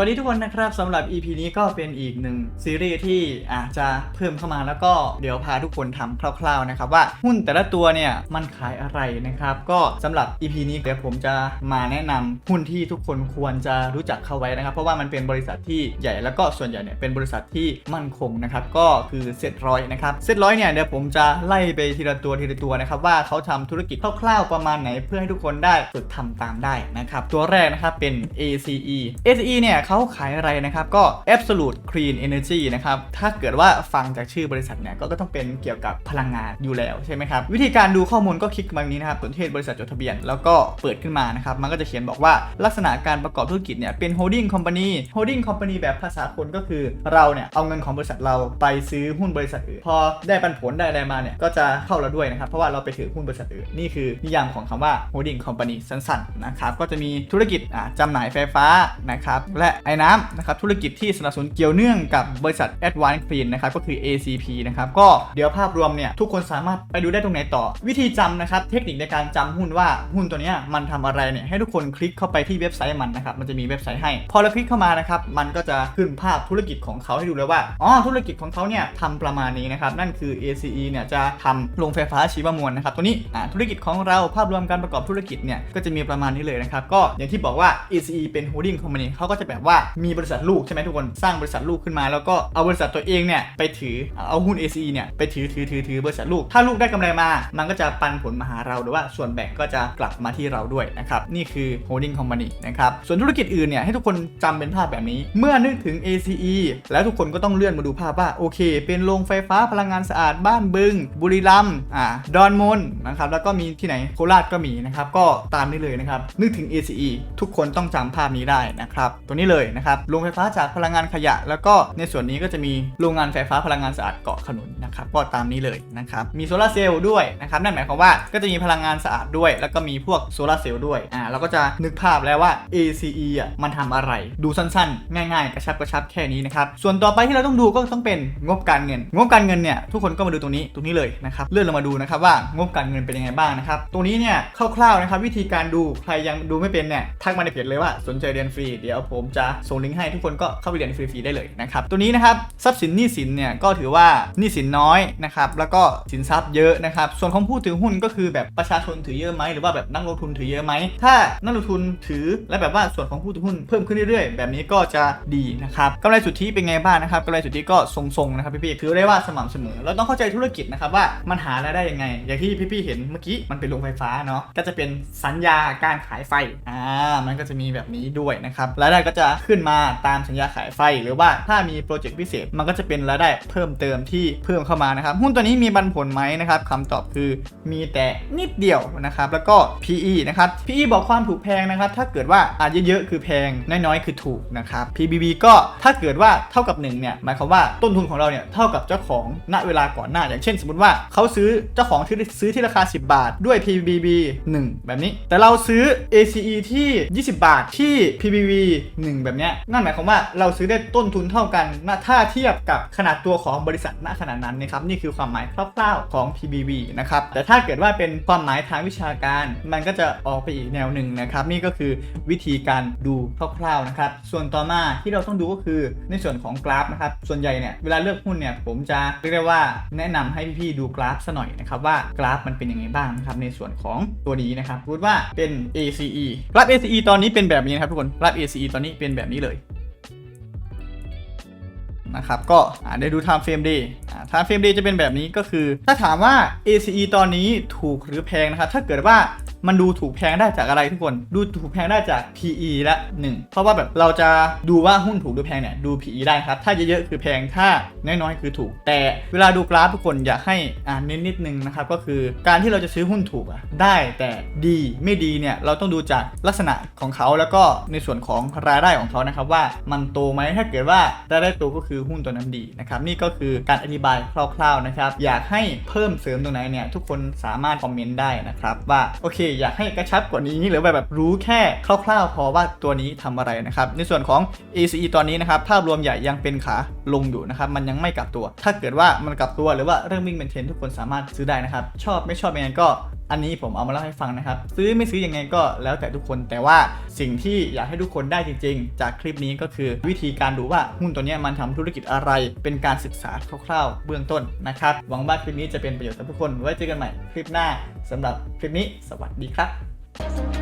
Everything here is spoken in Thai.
วัสดีทุกคนนะครับสำหรับ EP นี้ก็เป็นอีกหนึ่งซีรีส์ที่อาจจะเพิ่มเข้ามาแล้วก็เดี๋ยวพาทุกคนทำคร่าวๆนะครับว่าหุ้นแต่ละตัวเนี่ยมันขายอะไรนะครับ ก็สำหรับ EP นี้เดี๋ยวผมจะมาแนะนำหุ้นที่ทุกคนควรจะรู้จักเข้าไว้นะครับ เพราะว่ามันเป็นบริษัทที่ใหญ่แล้วก็ส่วนใหญ่เนี่ยเป็นบริษัทที่มั่นคงนะครับก็คือเซตร้อยนะครับเซตร้อยเนี่ยเดี๋ยวผมจะไล่ไปทีละตัวทีละตัวนะครับว่าเขาทำธุรกิจคร่าวๆประมาณไหนเพื่อให้ทุกคนได้ฝึกทำตามได้นะครับตัวแรกนะครับเป็น ACE ACE เนี่ยเขาขายอะไรนะครับ ก็ Absolute Clean Energy นะครับ ถ้าเกิดว่าฟังจากชื่อบริษัทเนี่ย ก็ก็ต้องเป็นเกี่ยวกับพลังงานอยู่แล้วใช่ไหมครับ วิธีการดูข้อมูลก็คลิกมาตรงนี้นะครับตัวเทศบริษัทจดทะเบียน แล้วก็เปิดขึ้นมานะครับ มันก็จะเขียนบอกว่าลักษณะการประกอบธุรกิจเนี่ย เป็น holding company holding company แบบภาษาคนก็คือเราเนี่ย เอาเงินของบริษัทเราไปซื้อหุ้นบริษัทอื่น พอได้ปันผลได้อะไรมาเนี่ย ก็จะเข้าเราด้วยนะครับ เพราะว่าเราไปถือหุ้นบริษัทอื่น นี่คือนิยามของคำว่า holding company สั้นๆนะครับ ก็จะมีธุรกิจอ่าหน่ายไฟฟ้านะครับ และไอ้น้ำนะครับธุรกิจที่สนับสนุนเกี่ยวเนื่องกับบริษัท Advanced Clean นะครับก็คือ ACP นะครับก็เดี๋ยวภาพรวมเนี่ยทุกคนสามารถไปดูได้ตรงไหนต่อ วิธีจำนะครับเทคนิคในการจำหุ้นว่าหุ้นตัวเนี้ยมันทำอะไรเนี่ยให้ทุกคนคลิกเข้าไปที่เว็บไซต์มันนะครับมันจะมีเว็บไซต์ให้ พอเราคลิกเข้ามานะครับมันก็จะขึ้นภาพธุรกิจของเขาให้ดูเลยว่าอ๋อธุรกิจของเขาเนี่ยทำประมาณนี้นะครับนั่นคือ ACE เนี่ยจะทำโรงไฟฟ้าชีวมวลนะครับตัวนี้อ่าธุรกิจของเราภาพรวมการประกอบธุรกิจเนี่ยก็จะมีประมาณนี้เลยนะครับก็อย่างที่บอกว่า ACE เป็น holding company เขาก็จะแบบว่ามีบริษัทลูกใช่ไหมทุกคนสร้างบริษัทลูกขึ้นมา แล้วก็เอาบริษัทตัวเองเนี่ยไปถือเอาหุ้น ACE เนี่ยไปถือถือถือถือบริษัทลูก ถ้าลูกได้กำไรมา มันก็จะปันผลมาหาเราหรือว่าส่วนแบ่งก็จะกลับมาที่เราด้วยนะครับนี่คือ holding company นะครับส่วนธุรกิจอื่นเนี่ยให้ทุกคนจำเป็นภาพแบบนี้ เมื่อนึกถึง ACE แล้วทุกคนก็ต้องเลื่อนมาดูภาพว่าโอเค เป็นโรงไฟฟ้าพลังงานสะอาดบ้านบึง บุรีรัมย์อ่าดอนมนนะครับแล้วก็มีที่ไหนโคราชก็มีนะครับก็ตามนี้เลยนะครับนึกถึง ACE ทุกคนต้องจำภาพนี้ได้นะครับตัวนี้เลยนะครับโรงไฟฟ้าจากพลังงานขยะ แล้วก็ในส่วนนี้ก็จะมีโรงงานไฟฟ้าพลังงานสะอาดเกาะขนุนนะครับก็ตามนี้เลยนะครับมีโซลาร์เซลล์ด้วยนะครับนั่นหมายความว่าก็จะมีพลังงานสะอาดด้วย แล้วก็มีพวกโซลาร์เซลล์ด้วยอ่าเราก็จะนึกภาพแล้วว่า ACE อะมันทำอะไร ดูสั้นๆ ง่ายๆ กระชับกระชับแค่นี้นะครับส่วนต่อไปที่เราต้องดูก็ต้องเป็นงบการเงิน งบการเงินเนี่ยทุกคนก็มาดูตรงนี้ตรงนี้เลยนะครับเลื่อนลงมาดูนะครับว่างบการเงินเป็นยังไงบ้างนะครับตรงนี้เนี่ยคร่าวๆนะครับวิธีการดูใครยังดูไม่เป็นเนี่ยทักมาในเพจเลยว่าสนใจเรียนฟรีเดี๋ยวผมจะส่งลิงก์ให้ทุกคนก็เข้าไปเรียนฟรีๆได้เลยนะครับ ตัวนี้นะครับทรัพย์สินหนี้สินเนี่ยก็ถือว่าหนี้สินน้อยนะครับแล้วก็สินทรัพย์เยอะนะครับส่วนของผู้ถือหุ้นก็คือแบบประชาชนถือเยอะไหมหรือว่าแบบนักลงทุนถือเยอะไหมถ้านักลงทุนถือและแบบว่าส่วนของผู้ถือหุ้นเพิ่มขึ้นเรื่อยๆ แบบนี้ก็จะดีนะครับกำไรสุทธิเป็นไงบ้างนะครับกำไรสุทธิก็ทรงๆนะครับพี่ๆถือได้ว่าสม่ำเสมอเราต้องเข้าใจธุรกิจนะครับว่ามันหารายได้ยังไง อย่างที่พี่ๆเห็นเมื่อกี้มันเป็นโรงไฟฟ้าเนาะก็จะเป็นสัญญาการขายไฟอ่ามันก็จะมีแบบนี้ด้วยนะครับรายได้ก็จะขึ้นมาตามสัญญาขายไฟ หรือว่าถ้ามีโปรเจกต์พิเศษมันก็จะเป็นรายได้เพิ่มเติมที่เพิ่มเข้ามานะครับ หุ้นตัวนี้มีปันผลไหมนะครับคำตอบคือมีแต่นิดเดียวนะครับแล้วก็ PE นะครับ PE บอกความถูกแพงนะครับถ้าเกิดว่าอาจเยอะๆคือแพงน้อยๆ คือถูกนะครับ PBB ก็ถ้าเกิดว่าเท่ากับ1เนี่ยหมายความว่าต้นทุนของเราเนี่ยเท่ากับเจ้าของณเวลาก่อนหน้า อย่างเช่น สมมติว่าเขาซื้อเจ้าของซื้อซื้อที่ราคา 10 บาท ด้วย PBB 1 แบบนี้ แต่เราซื้อ ACE ที่ 20 บาทที่ PBB 1แบบเนี้ยนั่นหมายความว่าเราซื้อได้ต้นทุนเท่ากันถ้าเทียบกับขนาดตัวของบริษัทณขนาดนั้นนะครับนี่คือความหมายคร่าวๆของ PBB นะครับแต่ถ้าเกิดว่าเป็นความหมายทางวิชาการ มันก็จะออกไปอีกแนวหนึ่งนะครับนี่ก็คือวิธีการดูคร่าวๆนะครับส่วนต่อมาที่เราต้องดูก็คือในส่วนของกราฟนะครับส่วนใหญ่เนี่ยเวลาเลือกหุ้นเนี่ยผมจะเรียกได้ว่าแนะนำให้พี่ๆดูกราฟซะหน่อยนะครับว่ากราฟมันเป็นยังไงบ้างนะครับในส่วนของตัวนี้นะครับพูดว่าเป็น ACE กราฟ ACE ตอนนี้เป็นแบบนี้นะครับทุกคนกราฟ ACE ตอนนี้เป็นแบบนี้เลยนะครับก็อ่าได้ดู time frame day อ่า time frame day จะเป็นแบบนี้ก็คือ ถ้าถามว่า ACE ตอนนี้ถูกหรือแพงนะครับถ้าเกิดว่า มันดูถูกแพงได้จากอะไรทุกคน ดูถูกแพงได้จาก PE ละ 1 เพราะว่าแบบเราจะดูว่าหุ้นถูกหรือแพงเนี่ยดู PE ได้ครับ ถ้าเยอะๆคือแพง ถ้าน้อยๆคือถูก แต่เวลาดูกราฟทุกคนอยากให้อ่านเน้นนิดนึงนะครับ ก็คือการที่เราจะซื้อหุ้นถูกอะได้แต่ดีไม่ดีเนี่ยเราต้องดูจากลักษณะของเขาแล้วก็ในส่วนของรายได้ของเขานะครับว่ามันโตไหมถ้าเกิดว่ารายได้โตก็คือหุ้นตัวนั้นดีนะครับนี่ก็คือการอธิบายคร่าวๆนะครับอยากให้เพิ่มเสริมตรงไหนเนี่ยทุกคนสามารถคอมเมนต์ได้นะครับว่าโอเคอยากให้กระชับกว่านี้หรือแบบแบบรู้แค่คร่าวๆพอว่าตัวนี้ทำอะไรนะครับ ในส่วนของ ACE ตอนนี้นะครับภาพรวมใหญ่ยังเป็นขาลงอยู่นะครับมันยังไม่กลับตัว ถ้าเกิดว่ามันกลับตัวหรือว่าเริ่มวิ่งเป็นเทรนทุกคนสามารถซื้อได้นะครับชอบไม่ชอบยังไงก็ อันนี้ผมเอามาเล่าให้ฟังนะครับ ซื้อไม่ซื้อยังไงก็แล้วแต่ทุกคน แต่ว่าสิ่งที่อยากให้ทุกคนได้จริง ๆ จากคลิปนี้ก็คือวิธีการดูว่าหุ้นตัวนี้มันทำธุรกิจอะไร เป็นการศึกษาคร่าวๆ เบื้องต้นนะครับ หวังว่าคลิปนี้จะเป็นประโยชน์กับทุกคน ไว้เจอกันใหม่คลิปหน้าสำหรับคลิปนี้ สวัสดีครับ